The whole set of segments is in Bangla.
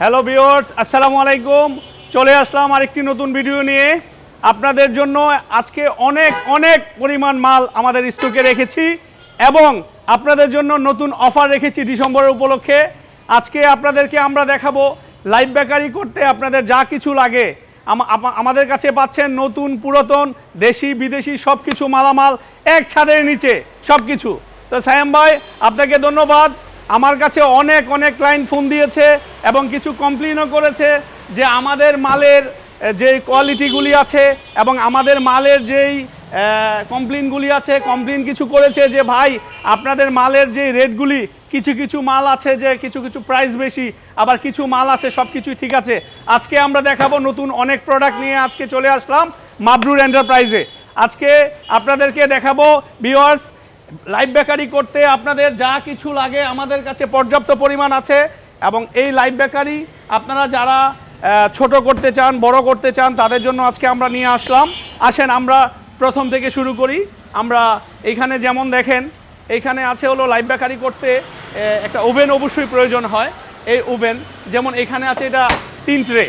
হ্যালো ভিউয়ার্স আসসালামু আলাইকুম চলে আসলাম আরেকটি নতুন ভিডিও নিয়ে। আপনাদের জন্য আজকে অনেক অনেক পরিমাণ মাল আমাদের স্টকে রেখেছি এবং আপনাদের জন্য নতুন অফার রেখেছি ডিসেম্বরের উপলক্ষে। আজকে আপনাদেরকে আমরা দেখাবো লাইভ বেকারি করতে আপনাদের যা কিছু লাগে। আমাদের কাছে পাচ্ছেন নতুন, পুরাতন, দেশি, বিদেশি সব কিছু মালামাল এক ছাদের নিচে সব কিছু তো সায়াম ভাই, আপনাকে ধন্যবাদ। আমার কাছে অনেক অনেক ক্লায়েন্ট ফোন দিয়েছে এবং কিছু কমপ্লেনও করেছে যে আমাদের মালের যে কোয়ালিটিগুলি আছে এবং আমাদের মালের যেই কমপ্লেনগুলি আছে কমপ্লেন কিছু করেছে যে, ভাই, আপনাদের মালের যে রেটগুলি কিছু কিছু মাল আছে যে, কিছু কিছু প্রাইস বেশি, আবার কিছু মাল আছে, সব কিছুই ঠিক আছে। আজকে আমরা দেখাবো নতুন অনেক প্রোডাক্ট নিয়ে আজকে চলে আসলাম মাবরুর এন্টারপ্রাইজে আজকে আপনাদেরকে দেখাবো ভিওয়ার্স লাইভ বেকারি করতে আপনাদের যা কিছু লাগে আমাদের কাছে পর্যাপ্ত পরিমাণ আছে এবং এই লাইভ বেকারি আপনারা যারা ছোট করতে চান, বড় করতে চান, তাদের জন্য আজকে আমরা নিয়ে আসলাম। আসেন, আমরা প্রথম থেকে শুরু করি। আমরা এইখানে যেমন দেখেন এইখানে আছে হলো লাইভ বেকারি করতে একটা ওভেন অবশ্যই প্রয়োজন হয়। এই ওভেন, যেমন এখানে আছে এটা তিন ট্রে।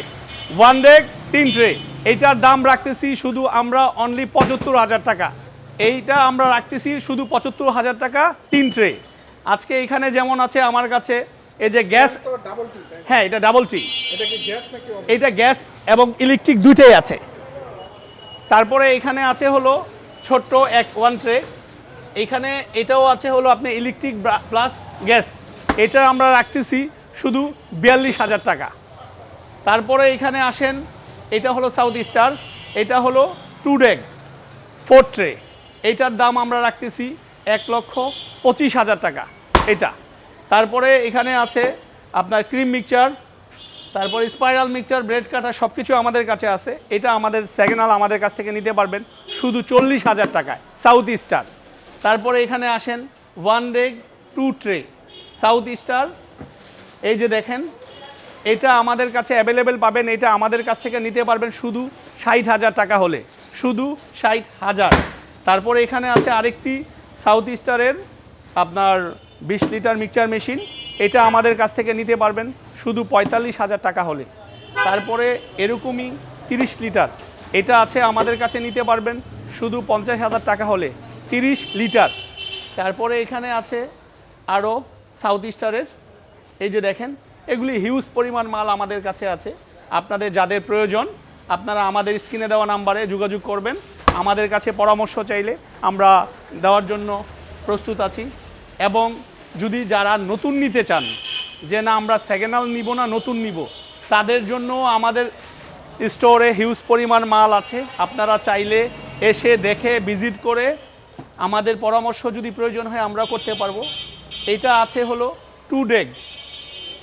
ওয়ান ডেক তিন ট্রে। এইটার দাম রাখতেছি শুধু আমরা অনলি পঁচাত্তর হাজার টাকা। এইটা আমরা রাখতেছি শুধু পঁচাত্তর হাজার টাকা তিন ট্রে আজকে এখানে যেমন আছে আমার কাছে এই যে গ্যাস হ্যাঁ এটা ডাবল টি এটা গ্যাস এটা গ্যাস এবং ইলেকট্রিক দুইটাই আছে। তারপরে এখানে আছে হলো ছোট্ট এক ওয়ান ট্রে এখানে এটাও আছে হলো আপনি ইলেকট্রিক প্লাস গ্যাস। এটা আমরা রাখতেছি শুধু বিয়াল্লিশ হাজার টাকা। তারপরে এখানে আসেন এটা হলো সাউথ স্টার এটা হলো টু ডেগ ফোর ট্রে এইটার দাম আমরা রাখতেছি এক লক্ষ পঁচিশ হাজার টাকা। এটা। তারপরে এখানে আছে আপনার ক্রিম মিক্সচার তারপরে স্পাইরাল মিক্সচার ব্রেড কাটা সব কিছু আমাদের কাছে আছে। এটা আমাদের সেকেন্ডাল আমাদের কাছ থেকে নিতে পারবেন শুধু চল্লিশ হাজার টাকায় সাউথ স্টার তারপরে এখানে আসেন one day two tray south star এই যে দেখেন, এটা আমাদের কাছে অ্যাভেলেবেল পাবেন, এটা আমাদের কাছ থেকে নিতে পারবেন শুধু ষাট হাজার টাকা হলে। শুধু ষাট হাজার। তারপরে এখানে আছে আরেকটি সাউথ ইস্টারের আপনার বিশ লিটার মিক্সচার মেশিন। এটা আমাদের কাছ থেকে নিতে পারবেন শুধু পঁয়তাল্লিশ হাজার টাকা হলে। তারপরে এরকমই তিরিশ লিটার। এটা আছে আমাদের কাছে নিতে পারবেন শুধু পঞ্চাশ হাজার টাকা হলে, তিরিশ লিটার। তারপরে এখানে আছে আরও সাউথ ইস্টারের এই যে দেখেন, এগুলি হিউজ পরিমাণ মাল আমাদের কাছে আছে। আপনাদের যাদের প্রয়োজন, আপনারা আমাদের স্ক্রিনে দেওয়া নাম্বারে যোগাযোগ করবেন। আমাদের কাছে পরামর্শ চাইলে আমরা দেওয়ার জন্য প্রস্তুত আছি। এবং যদি যারা নতুন নিতে চান, যে না আমরা সেকেন্ড হ্যান্ড নিব না, নতুন নিব, তাদের জন্য আমাদের স্টোরে হিউজ পরিমাণ মাল আছে। আপনারা চাইলে এসে দেখে, ভিজিট করে আমাদের পরামর্শ যদি প্রয়োজন হয় আমরা করতে পারব। এটা আছে হলো টু ডেগ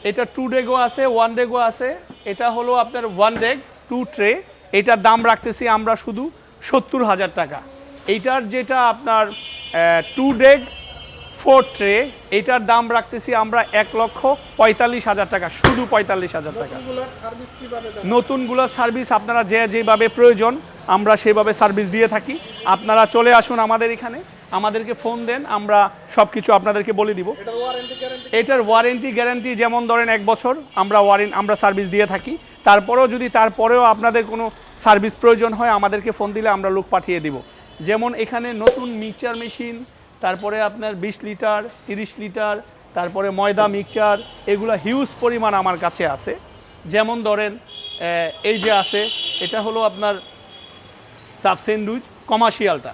এটা টু ডেগও আছে ওয়ান ডেগও আছে। এটা হলো আপনার ওয়ান ডেগ টু ট্রে এটার দাম রাখতেছি আমরা শুধু সত্তর হাজার টাকা এইটার যেটা আপনার টু ডেগ ফোর ট্রে এটার দাম রাখতেছি আমরা এক লক্ষ পঁয়তাল্লিশ হাজার টাকা শুধু পঁয়তাল্লিশ হাজার টাকা? নতুনগুলোর সার্ভিস আপনারা যে যেভাবে প্রয়োজন আমরা সেভাবে সার্ভিস দিয়ে থাকি। আপনারা চলে আসুন আমাদের এখানে আমাদেরকে ফোন দেন আমরা সব কিছু আপনাদেরকে বলে দিব। এটার ওয়ারেন্টি গ্যারান্টি ওয়ারেন্টি যেমন ধরেন এক বছর আমরা ওয়ারেন আমরা সার্ভিস দিয়ে থাকি। তারপরেও যদি তারপরেও আপনাদের কোনো সার্ভিস প্রয়োজন হয় আমাদেরকে ফোন দিলে আমরা লোক পাঠিয়ে দিব। যেমন এখানে নতুন মিক্সচার মেশিন তারপরে আপনার বিশ লিটার তিরিশ লিটার তারপরে ময়দা মিক্সচার এগুলো হিউজ পরিমাণ আমার কাছে আছে। যেমন ধরেন এই যে আছে এটা হলো আপনার সাব স্যান্ডউইচ কমার্শিয়ালটা।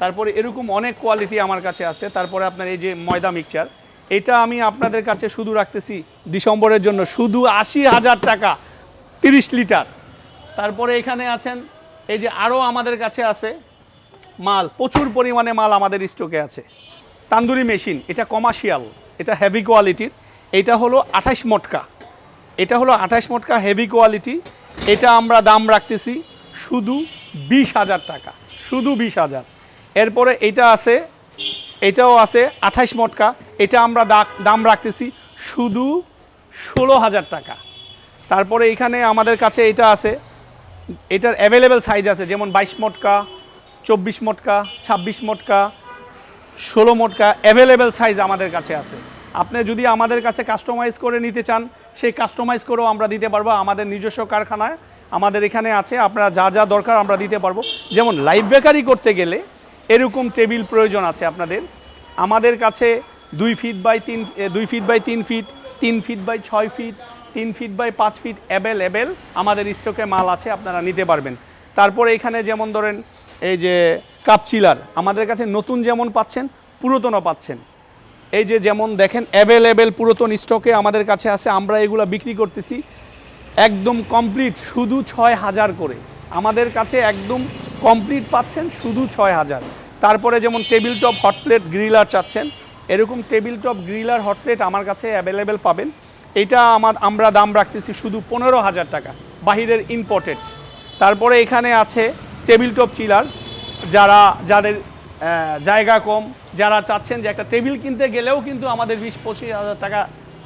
তারপরে এরকম অনেক কোয়ালিটি আমার কাছে আছে। তারপরে আপনার এই যে ময়দা মিক্সচার, এটা আমি আপনাদের কাছে শুধু রাখতেছি ডিসেম্বরের জন্য। শুধু আশি হাজার টাকা, তিরিশ লিটার। তারপরে এখানে আছেন, এই যে আরও আমাদের কাছে আছে মাল। প্রচুর পরিমাণে মাল আমাদের স্টকে আছে। তান্দুরি মেশিন, এটা কমার্শিয়াল, এটা হেভি কোয়ালিটির। এটা হলো আঠাশ মটকা। এটা হলো আঠাশ মটকা হেভি কোয়ালিটি। এটা আমরা দাম রাখতেছি শুধু বিশ হাজার টাকা। শুধু বিশ হাজার। এরপরে এটা আছে, এটাও আছে আঠাশ মটকা। এটা আমরা দাম রাখতেছি শুধু ষোলো হাজার টাকা। তারপরে এখানে আমাদের কাছে এটা আছে, এটার অ্যাভেলেবেল সাইজ আছে, যেমন বাইশ মটকা, চব্বিশ মটকা, ছাব্বিশ মটকা, ষোলো মটকা অ্যাভেলেবেল সাইজ আমাদের কাছে আছে। আপনি যদি আমাদের কাছে কাস্টমাইজ করে নিতে চান, সেই কাস্টমাইজ করেও আমরা দিতে পারব আমাদের নিজস্ব কারখানায়। আমাদের এখানে আছে, আপনারা যা যা দরকার আমরা দিতে পারব। যেমন লাইভ বেকারি করতে গেলে এরকম টেবিল প্রয়োজন আছে আপনাদের। আমাদের কাছে দুই ফিট বাই তিন দুই ফিট বাই তিন ফিট তিন ফিট বাই ছয় ফিট তিন ফিট বাই পাঁচ ফিট অ্যাভেলেবেল আমাদের স্টকে মাল আছে, আপনারা নিতে পারবেন। তারপরে এখানে যেমন ধরেন, এই যে কাপ চিলার আমাদের কাছে নতুন যেমন পাচ্ছেন, পুরাতনও পাচ্ছেন। এই যে যেমন দেখেন অ্যাভেলেবেল পুরাতন স্টকে আমাদের কাছে আছে, আমরা এগুলো বিক্রি করতেছি। একদম কমপ্লিট শুধু ছয় হাজার করে। আমাদের কাছে একদম কমপ্লিট পাচ্ছেন শুধু ছয় হাজার। তারপরে যেমন table top hot plate griller চাচ্ছেন, এরকম table top griller hot plate আমার কাছে অ্যাভেলেবেল পাবেন। এটা আমার আমরা দাম রাখতেছি শুধু পনেরো হাজার টাকা, বাহিরের ইম্পোর্টেড তারপরে এখানে আছে টেবিল টপ চিলার যারা, যাদের জায়গা কম, যারা চাচ্ছেন যে একটা টেবিল কিনতে গেলেও কিন্তু আমাদের বিশ পঁচিশ হাজার টাকা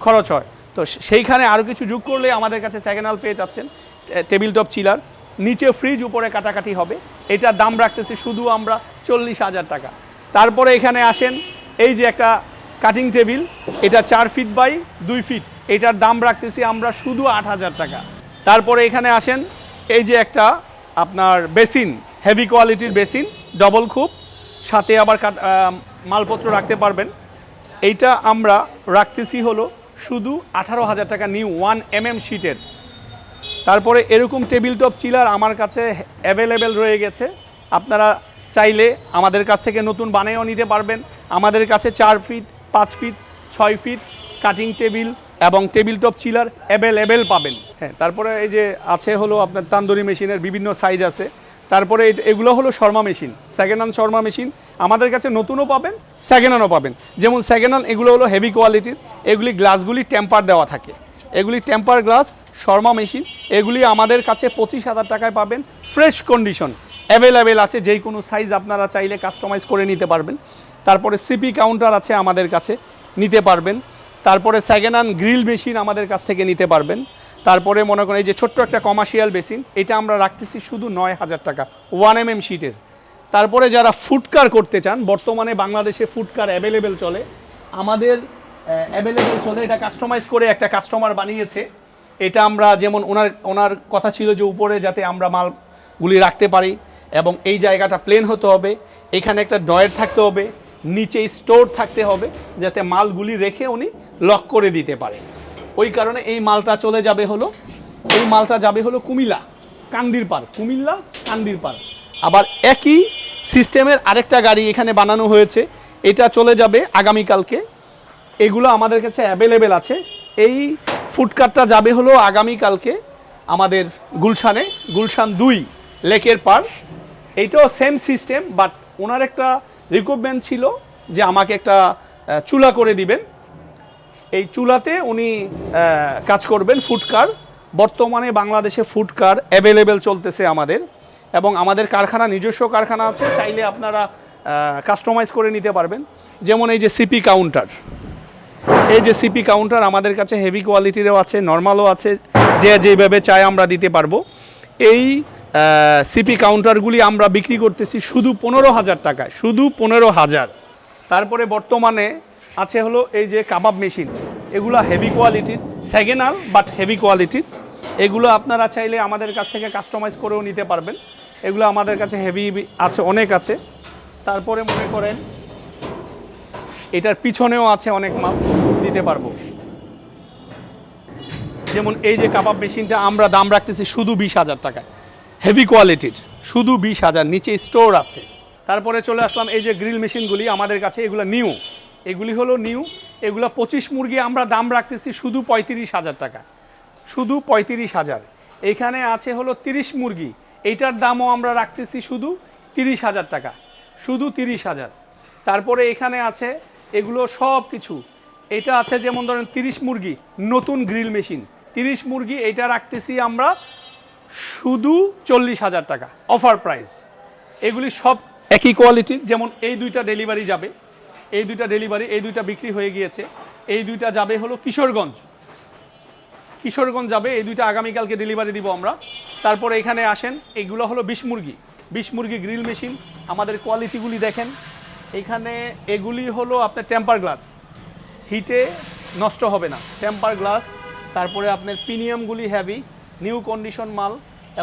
খরচ হয়। তো সেইখানে আরও কিছু যোগ করলে আমাদের কাছে সেকেন্ড হাল পেয়ে যাচ্ছেন টেবিল টপ চিলার নিচে ফ্রিজ উপরে কাটাকাটি হবে। এটার দাম রাখতেছি শুধু আমরা চল্লিশ হাজার টাকা। তারপরে এখানে আসেন, এই যে একটা কাটিং টেবিল এটা চার ফিট বাই দুই ফিট এটার দাম রাখতেছি আমরা শুধু আট হাজার টাকা। তারপরে এখানে আসেন, এই যে একটা আপনার বেসিন হেভি কোয়ালিটির বেসিন ডবল খুব সাথে আবার মালপত্র রাখতে পারবেন। এইটা আমরা রাখতেছি হলো শুধু আঠারো হাজার টাকা নিউ ওয়ান এম এম শিটের। তারপরে এরকম টেবিল টপ চিলার আমার কাছে অ্যাভেলেবেল রয়ে গেছে। আপনারা চাইলে আমাদের কাছ থেকে নতুন বানিয়েও নিতে পারবেন। আমাদের কাছে চার ফিট, পাঁচ ফিট, ছয় ফিট কাটিং টেবিল এবং টেবিল টপ চিলার অ্যাভেলেবেল পাবেন। হ্যাঁ তারপরে এই যে আছে হলো আপনার তান্দুরি মেশিনের বিভিন্ন সাইজ আছে। তারপরে এগুলো হলো shawarma machine second hand shawarma machine. আমাদের কাছে নতুনও পাবেন সেকেন্ড হ্যান্ডও পাবেন। যেমন সেকেন্ড হ্যান্ড এগুলো হলো হেভি কোয়ালিটির এগুলি গ্লাসগুলি টেম্পার দেওয়া থাকে। এগুলি টেম্পার গ্লাস শর্মা মেশিন। এগুলি আমাদের কাছে পঁচিশ হাজার টাকায় পাবেন ফ্রেশ কন্ডিশন অ্যাভেলেবেল আছে, যেই কোনো সাইজ আপনারা চাইলে কাস্টমাইজ করে নিতে পারবেন। তারপরে সিপি কাউন্টার আছে আমাদের কাছে, নিতে পারবেন। তারপরে সেকেন্ড হ্যান্ড গ্রিল মেশিন আমাদের কাছ থেকে নিতে পারবেন। তারপরে মনে করেন এই যে ছোট্ট একটা কমার্শিয়াল বেসিন এটা আমরা রাখতেছি শুধু নয় হাজার টাকা ওয়ান এম এম শিটের তারপরে যারা ফুডকার করতে চান, বর্তমানে বাংলাদেশে ফুডকার অ্যাভেলেবেল চলে। আমাদের অ্যাভেলেবেল চলে, এটা কাস্টমাইজ করে একটা কাস্টমার বানিয়েছে। এটা আমরা যেমন ওনার ওনার কথা ছিল যে উপরে যাতে আমরা মালগুলি রাখতে পারি, এবং এই জায়গাটা প্লেন হতে হবে। এখানে একটা ডয়ের থাকতে হবে, নিচে স্টোর থাকতে হবে, যাতে মালগুলি রেখে উনি লক করে দিতে পারে ওই কারণে এই মালটা চলে যাবে হলো, এই মালটা যাবে হলো কুমিল্লা, কান্দির পার কুমিল্লা, কান্দির পার আবার একই সিস্টেমের আরেকটা গাড়ি এখানে বানানো হয়েছে, এটা চলে যাবে আগামীকালকে। এগুলো আমাদের কাছে অ্যাভেলেবেল আছে। এই ফুডকার্টটা যাবে হলো আগামীকালকে আমাদের গুলশানে, গুলশান দুই লেকের পার এইটাও সেম সিস্টেম বাট ওনার একটা রিকোয়ারমেন্ট ছিল যে আমাকে একটা চুলা করে দিবেন। এই চুলাতে উনি কাজ করবেন ফুডকার বর্তমানে বাংলাদেশে ফুডকার অ্যাভেলেবেল চলতেছে আমাদের। এবং আমাদের কারখানা, নিজস্ব কারখানা আছে, চাইলে আপনারা কাস্টমাইজ করে নিতে পারবেন। যেমন এই যে সিপি কাউন্টার এই যে সিপি কাউন্টার আমাদের কাছে হেভি কোয়ালিটিরও আছে নর্মালও আছে, যে যেভাবে চাই আমরা দিতে পারব। এই সিপি কাউন্টারগুলি আমরা বিক্রি করতেছি শুধু পনেরো হাজার টাকায়, শুধু পনেরো হাজার। তারপরে বর্তমানে আছে হলো এই যে কাবাব মেশিন। এগুলো হেভি কোয়ালিটির সেকেন্ডাল বাট হেভি কোয়ালিটির এগুলো আপনারা চাইলে আমাদের কাছ থেকে কাস্টমাইজ করেও নিতে পারবেন। এগুলো আমাদের কাছে হেভি আছে, অনেক আছে। তারপরে মনে করেন, এটার পিছনেও আছে অনেক মাল, দিতে পারব। যেমন এই যে কাবাব মেশিনটা আমরা দাম রাখতেছি শুধু বিশ হাজার টাকায়। হেভি কোয়ালিটির শুধু বিশ হাজার, নিচে স্টোর আছে। তারপরে চলে আসলাম এই যে গ্রিল মেশিনগুলি আমাদের কাছে, এগুলো নিউ এগুলি হলো নিউ, এগুলো পঁচিশ মুরগি আমরা দাম রাখতেছি শুধু পঁয়ত্রিশ হাজার টাকা। শুধু পঁয়ত্রিশ হাজার। এইখানে আছে হলো তিরিশ মুরগি। এইটার দামও আমরা রাখতেছি শুধু তিরিশ হাজার টাকা। শুধু তিরিশ হাজার। তারপরে এখানে আছে এগুলো সব কিছু। এটা আছে যেমন ধরেন তিরিশ মুরগি, নতুন গ্রিল মেশিন। তিরিশ মুরগি এটা রাখতেছি আমরা শুধু চল্লিশ হাজার টাকা, অফার প্রাইস। এগুলি সব একই কোয়ালিটির, যেমন এই দুইটা ডেলিভারি যাবে। এই দুইটা ডেলিভারি এই দুইটা বিক্রি হয়ে গিয়েছে। এই দুইটা যাবে হলো কিশোরগঞ্জ। কিশোরগঞ্জ যাবে, এই দুইটা আগামীকালকে ডেলিভারি দিব আমরা। তারপরে এখানে আসেন, এগুলো হলো বিষ মুরগি। বিষ মুরগি গ্রিল মেশিন আমাদের কোয়ালিটিগুলি দেখেন। এখানে এগুলি হলো আপনার টেম্পার গ্লাস হিটে নষ্ট হবে না। টেম্পার গ্লাস তারপরে আপনার প্রিমিয়ামগুলি হ্যাভি নিউ কন্ডিশন মাল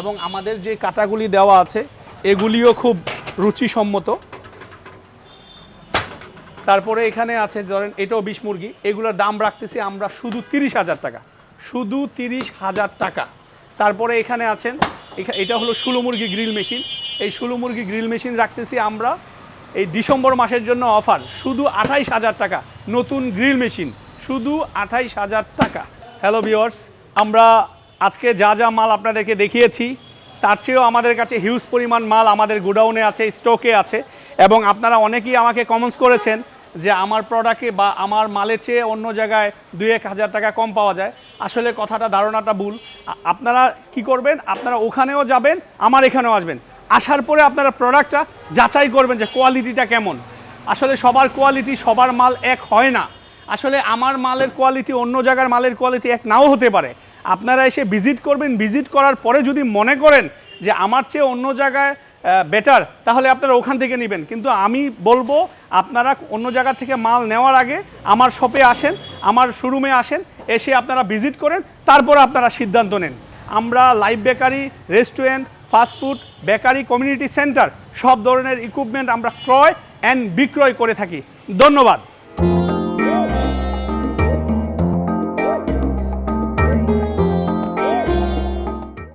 এবং আমাদের যে কাটাগুলি দেওয়া আছে, এগুলিও খুব রুচিসম্মত। তারপরে এখানে আছে ধরেন এটাও বিশ মুরগি। এগুলোর দাম রাখতেছি আমরা শুধু তিরিশ হাজার টাকা। শুধু তিরিশ হাজার টাকা। তারপরে এখানে আছেন এটা হলো ষোলো মুরগি গ্রিল মেশিন। এই ষোলো মুরগি গ্রিল মেশিন রাখতেছি আমরা এই ডিসেম্বর মাসের জন্য অফার। শুধু আঠাইশ হাজার টাকা। নতুন গ্রিল মেশিন। শুধু আঠাইশ হাজার টাকা। হ্যালো ভিওর্স আমরা আজকে যা যা মাল আপনাদেরকে দেখিয়েছি, তার চেয়েও আমাদের কাছে হিউজ পরিমাণ মাল আমাদের গোডাউনে আছে স্টকে আছে। এবং আপনারা অনেকেই আমাকে কমেন্টস করেছেন যে আমার প্রোডাক্টে বা আমার মালের চেয়ে অন্য জায়গায় দুই এক হাজার টাকা কম পাওয়া যায়, আসলে কথাটা, ধারণাটা ভুল। আপনারা কি করবেন? আপনারা ওখানেও যাবেন, আমার এখানেও আসবেন। আসার পরে আপনারা প্রোডাক্টটা যাচাই করবেন যে কোয়ালিটিটা কেমন। আসলে সবার কোয়ালিটি সবার মাল এক হয় না। আসলে আমার মালের কোয়ালিটি অন্য জায়গার মালের কোয়ালিটি এক নাও হতে পারে। আপনারা এসে ভিজিট করবেন। ভিজিট করার পরে যদি মনে করেন যে আমার চেয়ে অন্য জায়গায় বেটার তাহলে আপনারা ওখান থেকে নেবেন। কিন্তু আমি বলব, আপনারা অন্য জায়গা থেকে মাল নেওয়ার আগে আমার শপে আসেন, আমার শোরুমে আসেন, এসে আপনারা ভিজিট করেন, তারপর আপনারা সিদ্ধান্ত নেন। আমরা live bakery restaurant fast food bakery community centre সব ধরনের ইকুইপমেন্ট আমরা ক্রয় অ্যান্ড বিক্রয় করে থাকি। ধন্যবাদ।